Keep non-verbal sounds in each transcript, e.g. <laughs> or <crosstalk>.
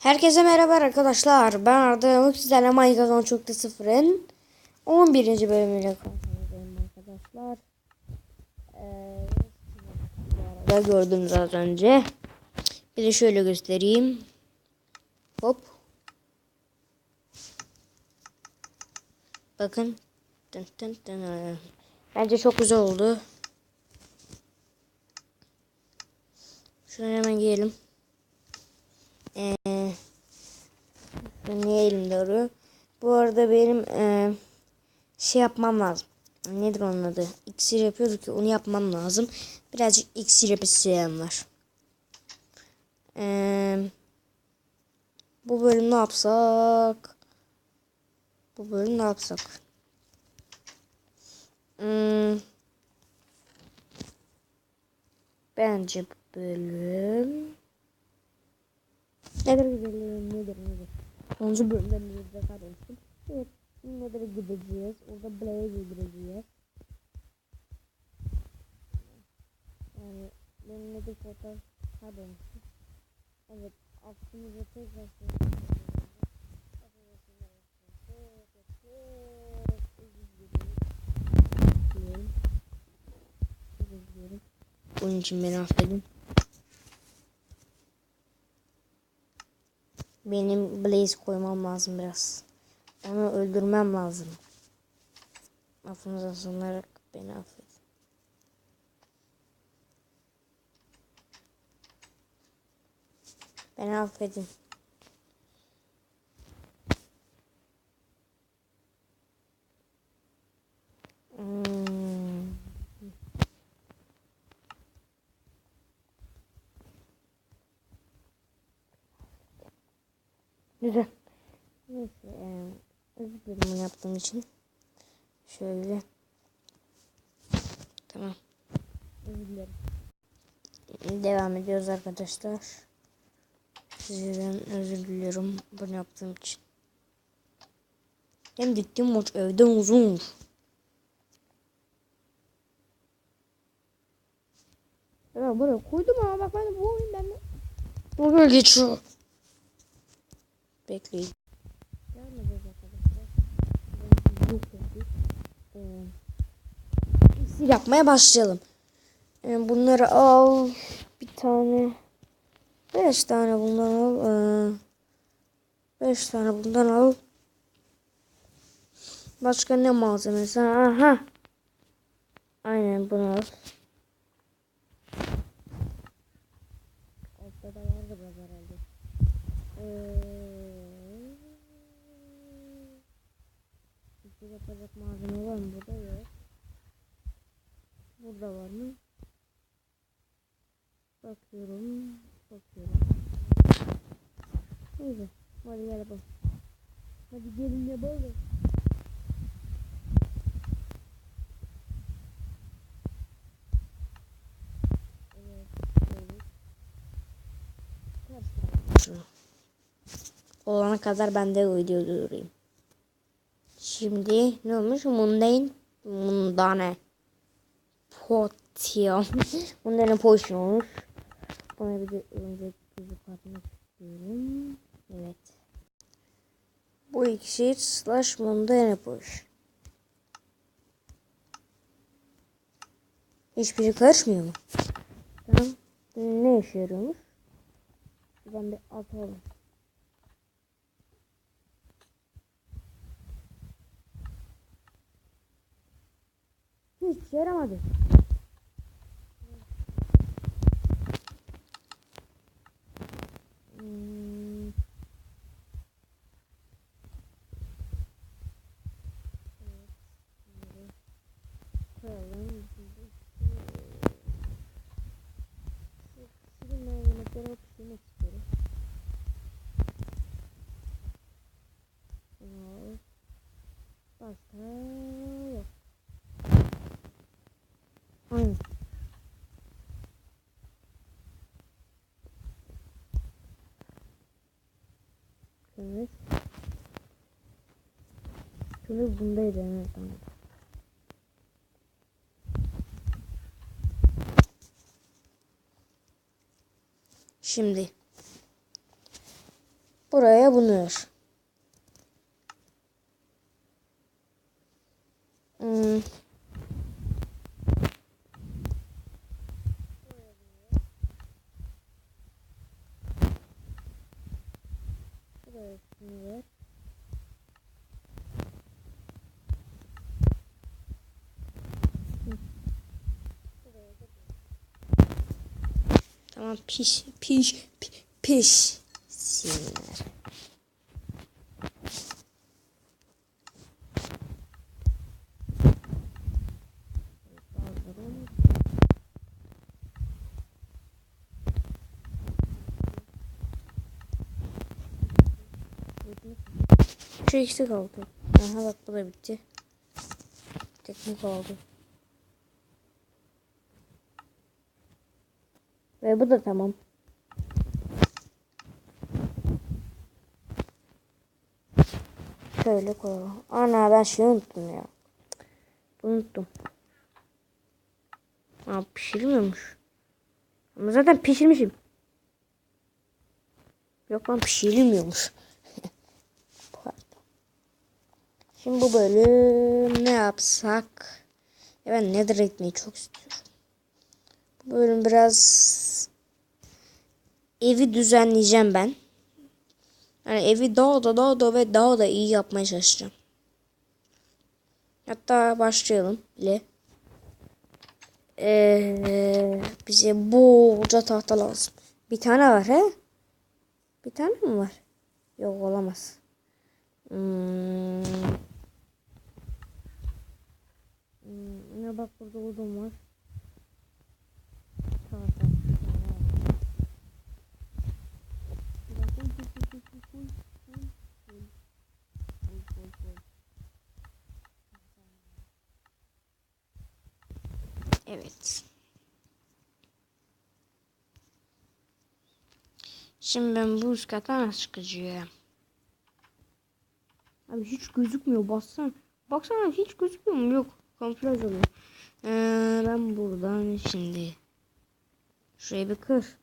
Herkese merhaba arkadaşlar. Ben Arda Yamuk sizlerle Minecraft 10.0'ın 11. bölümüyle karşınızdayım arkadaşlar. Ee, gördünüz az önce. Bir de şöyle göstereyim. Hop. Bakın. Tın tın tın. Bence çok güzel oldu. Şunu hemen giyelim. Ee, niye elimde arıyor? Bu arada benim e, şey yapmam lazım. Nedir onun adı? İksir yapıyorduk ki onu yapmam lazım. Birazcık iksir yapısı var. Ee, bu bölüm ne yapsak? Bu bölüm ne yapsak? Hmm, bence bu bölüm Nedir gidelim nedir nedir. Sonuncu bölümden bir kardeşim. Evet nedir gideceğiz. Orada Blaze öldüreceğiz. Yani benim nedir fotoğraf kardeşim. Evet aklımıza tekrar Bunun için beni affedin. Benim Blaze koymam lazım biraz. Onu öldürmem lazım. Affınıza sığınarak beni affedin. Beni affedin. Güzel. Neyse. E, özür dilerim bunu yaptığım için. Şöyle. Tamam. Özür dilerim. Devam ediyoruz arkadaşlar. Sizden özür diliyorum bunu yaptığım için. Hem gittiğim maç evden uzun. Ya buraya koydum ama bak ben bu oyun ben de... Buraya geçiyor. Bekleyin. Devam edeceğiz arkadaşlar. Yapmaya başlayalım. Ee, bunları al. Bir tane. Beş tane bundan al. Ee, beş tane bundan al. Başka ne malzemesi? Aha. Aynen bunu al. Altta da vardı biraz herhalde. Ee, bir yapacak malzeme var mı? Burada yok. Burada var mı? Bakıyorum. Bakıyorum. Neyse. Hadi gel yapalım. Hadi gelin yapalım. Olana kadar ben de video durayım. Şimdi ne olmuş? Mundane Mundane Potion <laughs> Mundane Potion olmuş. Bana bir de önce tuzu katmak istiyorum. Evet. Bu iksir slash Mundane Potion. Hiçbiri karışmıyor mu? Tamam. Ne işe yarıyormuş? Ben bir atalım. Hiç yaramadı. Hmm. Evet, bunları koyalım. Şu silinmeyen yemekleri pişirmek istiyorum. Bunu al. Başka yok. Evet. Kömür bundaydı evet tamam. Şimdi Buraya bunu ver. Hmm. Buraya bunu ver. Tamam piş piş pi- piş. Sinir. Şu ikisi kaldı. Aha bak bu da bitti. Teknik oldu. Ve bu da tamam. Şöyle koyalım. Ana ben şeyi unuttum ya. Unuttum. Aa pişirmiyormuş. Ama zaten pişirmişim. Yok lan pişirilmiyormuş. <laughs> Şimdi bu bölüm ne yapsak? Ya ben nether ekmeği çok istiyorum. Bu bölüm biraz evi düzenleyeceğim ben. Yani evi daha da daha da ve daha da iyi yapmaya çalışacağım. Hatta başlayalım bile. Ee, bize bolca tahta lazım. Bir tane var he? Bir tane mi var? Yok olamaz. Hmm. Hmm, bak burada odun var. Tahta. Evet. Şimdi ben bu üst kata nasıl çıkacağım? Abi hiç gözükmüyor bassana. Baksana hiç gözükmüyor mu? Yok. Kamuflaj oluyor. Ee, ben buradan şimdi. Şurayı bir kır.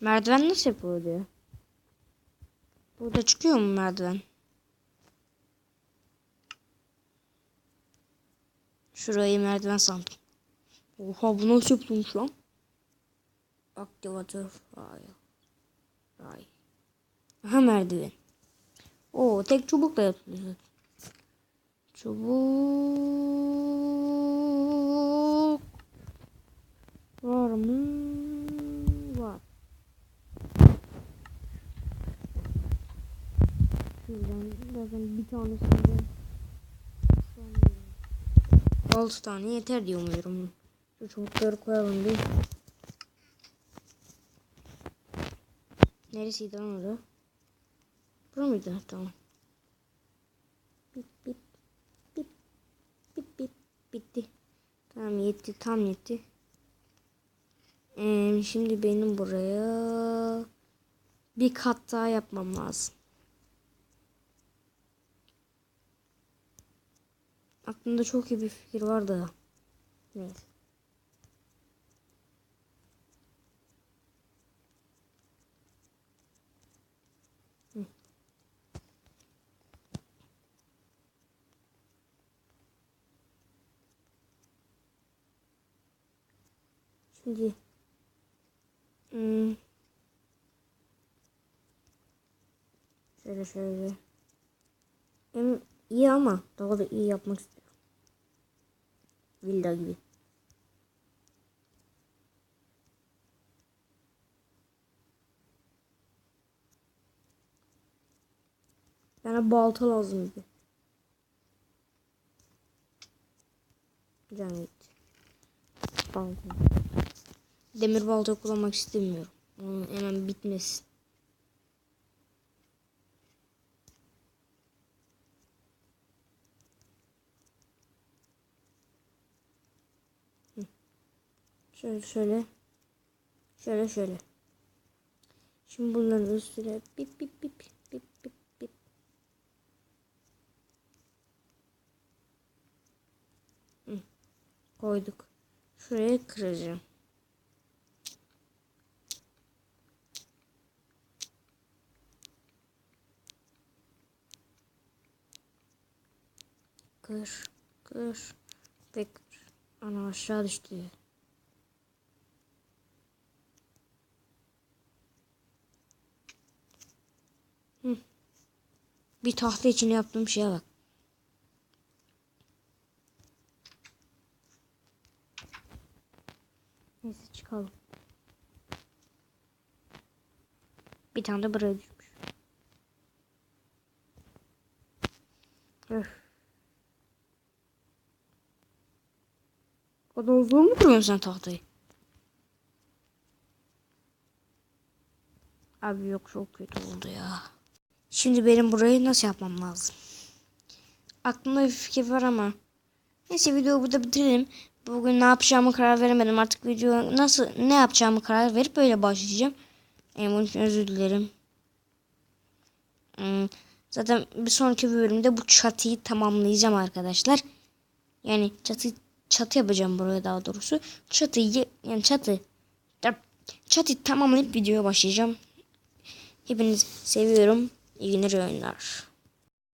Merdiven nasıl yapılıyor diyor. Burada çıkıyor mu merdiven? Şurayı merdiven sandım. Oha bu nasıl yapılmış lan? Aktivatör. Ay. Ay. Aha merdiven. Oo tek çubukla yapılıyor. Çubuk. Var mı? Var. Şuradan zaten bir tanesinde 6 tane yeter diye umuyorum. Şu çubukları koyalım bir. Neresiydi lan orada? Bura mıydı? Tamam. Bip bip bip bip bip bitti. Tamam yetti tam yetti. Ee, şimdi benim buraya bir kat daha yapmam lazım. Aklımda çok iyi bir fikir var da. Neyse. Şimdi hmm, şöyle şöyle hem iyi ama daha da iyi yapmak istiyorum. Villa gibi. Bana balta lazım gibi. Can gitti. Demir balta kullanmak istemiyorum. Onun hemen bitmesin. Şöyle şöyle. Şöyle şöyle. Şimdi bunların üstüne bip bip bip bip bip bip. Hı. Koyduk. Şuraya kıracağım. Kır, kır, ve kır. Ana aşağı düştü. Bir tahta için yaptığım şeye bak. Neyse çıkalım. Bir tane de buraya düşmüş. Öf. Da uzun mu kuruyorsun sen tahtayı? Abi yok çok kötü oldu ya. Şimdi benim burayı nasıl yapmam lazım? Aklımda bir fikir var ama. Neyse videoyu burada bitirelim. Bugün ne yapacağımı karar veremedim. Artık video nasıl ne yapacağımı karar verip böyle başlayacağım. Ee, bunun için özür dilerim. Hmm, zaten bir sonraki bölümde bu çatıyı tamamlayacağım arkadaşlar. Yani çatı çatı yapacağım buraya daha doğrusu. Çatıyı yani çatı çatıyı tamamlayıp videoya başlayacağım. Hepinizi seviyorum. İyi günler oyunlar.